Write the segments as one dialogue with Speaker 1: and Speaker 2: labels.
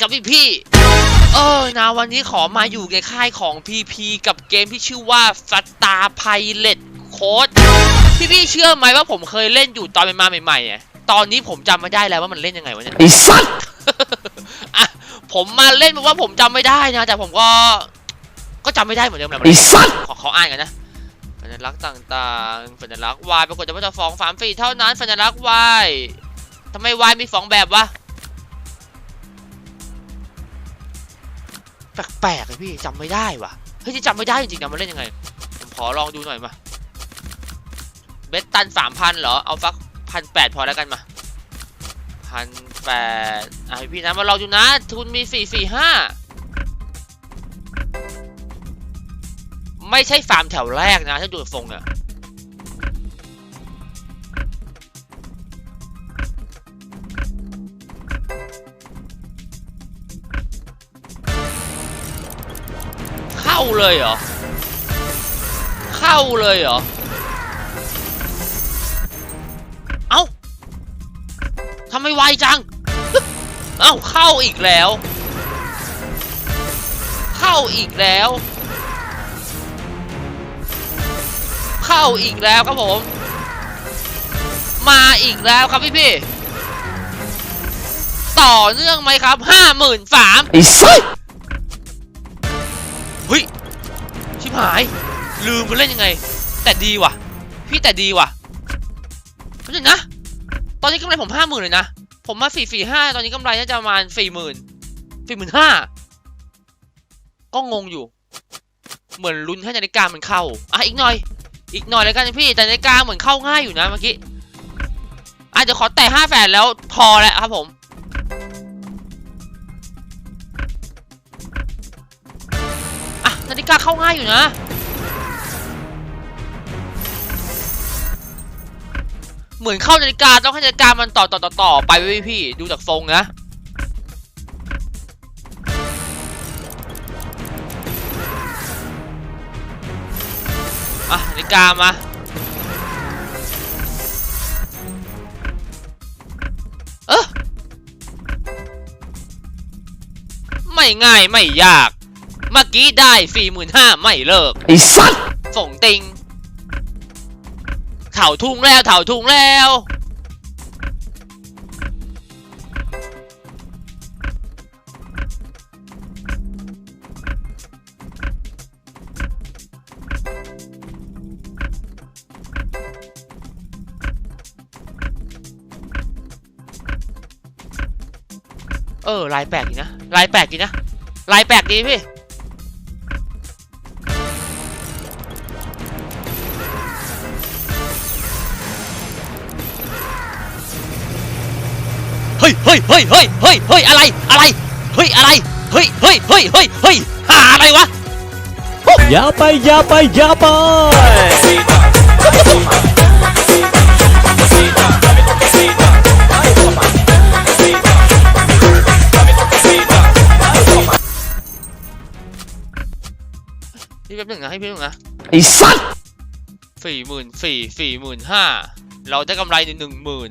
Speaker 1: ครับพี่พี่เออนะวันนี้ขอมาอยู่ในค่ายของ PP กับเกมที่ชื่อว่า Star Pilot Code พี่พี่ๆเชื่อไหมว่าผมเคยเล่นอยู่ตอนเป็นมาใหม่ๆอะตอนนี้ผมจำไม่ได้แล้วว่ามันเล่นยังไงวะเนี่ย
Speaker 2: ไอ้สัตว์
Speaker 1: อะผมมาเล่นเพราะว่าผมจำไม่ได้นะ แต่ผมก็ก็จำไม่ได้เหมือนเดิมแหละ
Speaker 2: ไอ้สัตว์
Speaker 1: ขอเขาอ่านกันนะสัญลักษณ์ต่างๆสัญลักษณ์ Y ปรากฏจะว่าจะฟ้องสามฟีเท่านั้นสัญลักษณ์ Y ทำไม Y มีสองแบบวะ แปลกๆเลยพี่จำไม่ได้ว่ะเฮ้ยที่จำไม่ได้จริงๆนะมันเล่นยังไงผมขอลองดูหน่อยมาเบสตันสามพันเหรอเอาสักพันแปดพอแล้วกันมาพันแปดอะพี่นะมาลองดูนะทุนมีสี่สี่ห้าไม่ใช่ฟาร์มแถวแรกนะถ้าดูจากทรงเนี่ย เข้าเลยเหรอ เข้าเลยเหรอ เอ้าทำไมไวจัง เอ้าเข้าอีกแล้ว เข้าอีกแล้ว เข้าอีกแล้วครับผม มาอีกแล้วครับพี่พี่ต่อเนื่องไหมครับห้าหมื่นสาม
Speaker 2: ไอ้สัตว์
Speaker 1: เฮ้ยชิบหาย ลืมมันเล่นยังไง แต่ดีว่ะ พี่แต่ดีว่ะแป๊บนึงนะ ตอนนี้กำไรผมห้าหมื่นเลยนะ ผมมาสี่สี่ห้าตอนนี้กำไรน่าจะประมาณสี่หมื่นสี่หมื่นห้าก็งงอยู่ เหมือนลุ้นให้นาฬิกามันเข้า อะอีกหน่อย อีกหน่อยแล้วกันพี่แต่นาฬิกาเหมือนเข้าง่ายอยู่นะเมื่อกี้อะเดี๋ยวขอแตะห้าแสนแล้วพอแล้วครับผม นาฬิกาเข้าง่ายอยู่นะ เหมือนเข้านาฬิกาต้องให้นาฬิกามันต่อต่อต่อต่อไปไว้ยพี่ดูจากทรงนะอะนาฬิกามาเออไม่ง่ายไม่ยาก เมื่อกี้ได้สี่หมื่นห้าไม่เลิก
Speaker 2: ไอ้สัตว์
Speaker 1: ส่งติงเถาทุ่งแล้วเถาทุ่งแล้วเออลายแปลกดีนะลายแปลกดีนะลายแปลกดีพี่ ฮ้ยเฮ้ยเฮ้ยเฮ้ยเฮ้ยเฮ้ยอะไรอะไรเฮ้ยอะไรเฮ้ยเฮ้ยเฮ้ยเฮ้ยเฮ้ยหาอะไรวะ
Speaker 2: อย่าไปอย่าไปอย่าไป
Speaker 1: พี่แป๊บหนึ่งนะให้พี่แป๊บหนึ่งนะ
Speaker 2: ไอ้สัตว์
Speaker 1: สี่หมื่นสี่สี่หมื่นห้าเราได้กำไรหนึ่งหนึ่งหมื่น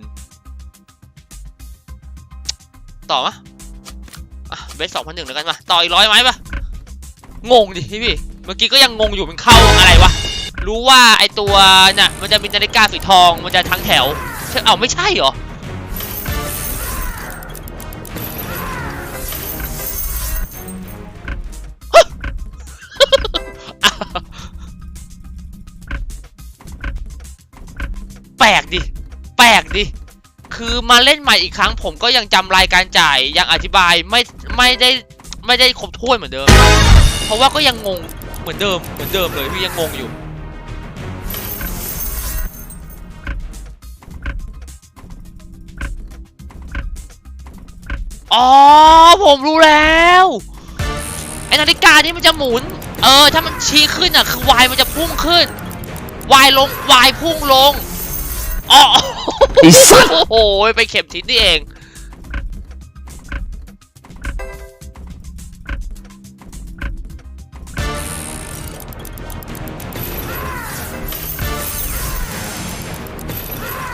Speaker 1: ต่อมะอะเบสสองพันหนึ่งแล้วกันมาต่ออีกร้อยไหมปะงงดิพี่พี่ เมื่อกี้ก็ยังงงอยู่มันเข้าอะไรวะ รู้ว่าไอตัวน่ะมันจะมีนาฬิกาสีทองมันจะทั้งแถวเอ้าไม่ใช่เหรอแปลกดิ คือมาเล่นใหม่อีกครั้ง ผมก็ยังจำรายการจ่ายยังอธิบายไม่ไม่ได้ไม่ได้ครบถ้วนเหมือนเดิม เพราะว่าก็ยังงงเหมือนเดิมเหมือนเดิมเลยพี่ยังงงอยู่อ๋อผมรู้แล้วไอ้นาฬิกานี่มันจะหมุน เออ ถ้ามันชี้ขึ้นอะคือวายมันจะพุ่งขึ้นวายลงวายพุ่งลงอ๋อ
Speaker 2: ไอ้สัตว์
Speaker 1: โอ้โห ไปเข็มทิศนี่เอง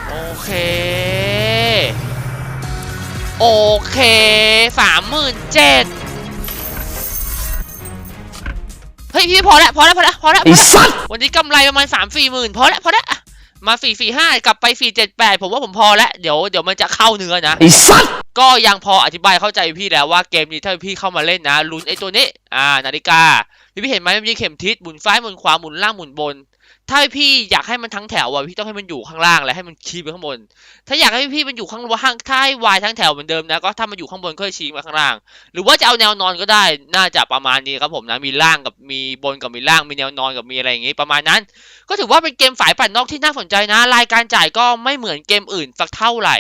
Speaker 1: โอเค โอเคสามหมื่นเจ็ดเฮ้ยพี่พอแล้วพอแล้วพอแล้วพอแล้ว
Speaker 2: ไอ้สัตว์
Speaker 1: วันนี้กำไรประมาณสามสี่หมื่นพอแล้วพอแล้วอะ มาสี่สี่ห้ากลับไปสี่เจ็ดแปดผมว่าผมพอแล้วเดี๋ยวเดี๋ยวมันจะเข้าเนื้อนะ
Speaker 2: ไอ้สัตว์
Speaker 1: ก็ยังพออธิบายเข้าใจพี่แล้วว่าเกมนี้ถ้าพี่เข้ามาเล่นนะลุ้นไอ้ตัวนี้ อ่า นาฬิกาพี่พี่เห็นไหมมันมีเข็มทิศหมุนซ้ายหมุนขวาหมุนล่างหมุนบน ถ้าพี่อยากให้มันทั้งแถวอะพี่ต้องให้มันอยู่ข้างล่างและให้มันชี้ไปข้างบน ถ้าอยากให้พี่มันอยู่ข้างล่างถ้าให้วายทั้งแถวเหมือนเดิมนะก็ถ้ามันอยู่ข้างบนก็ให้ชี้มาข้างล่าง หรือว่าจะเอาแนวนอนก็ได้ น่าจะประมาณนี้ครับผมนะมีล่างกับมีบนกับมีล่างมีแนวนอนกับมีอะไรอย่างงี้ประมาณนั้น ก็ถือว่าเป็นเกมฝ่ายปั่นนอกที่น่าสนใจนะ รายการจ่ายก็ไม่เหมือนเกมอื่นสักเท่าไหร่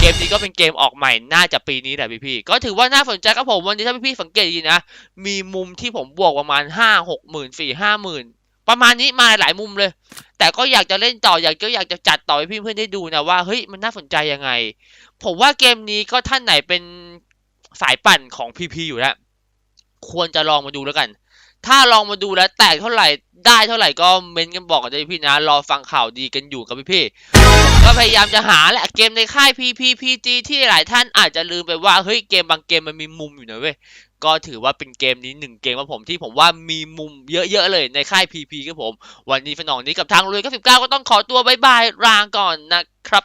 Speaker 1: เกมนี้ก็เป็นเกมออกใหม่น่าจะปีนี้แหละพี่ๆก็ถือว่าน่าสนใจครับผมวันนี้ถ้าพี่ๆสังเกตดีนะ มีมุมที่ผมบวกประมาณห้าหกหมื่นสี่ห้าหมื่น ประมาณนี้มาหลายมุมเลย แต่ก็อยากจะเล่นต่ออยากก็อยากจะจัดต่อให้พี่เพื่อนได้ดูนะว่าเฮ้ยมันน่าสนใจยังไง ผมว่าเกมนี้ก็ท่านไหนเป็นสายปั่นของพีพีอยู่แล้วควรจะลองมาดูแล้วกัน ถ้าลองมาดูแล้วแตกเท่าไหร่ได้เท่าไหร่ก็เม้นกันบอกกันได้พี่นะ รอฟังข่าวดีกันอยู่กับพี่พี่ก็พยายามจะหาแหละเกมในค่าย PPPG ที่หลายท่านอาจจะลืมไปว่าเฮ้ยเกมบางเกมมันมีมุมอยู่นะเว้ยก็ถือว่าเป็นเกมนี้หนึ่งเกมของผมที่ผมว่ามีมุมเยอะๆเลยในค่าย PP ครับผม วันนี้ฝนองนี้กับทางลุยก็19 ก็ต้องขอตัวบายบายลาก่อนนะครับ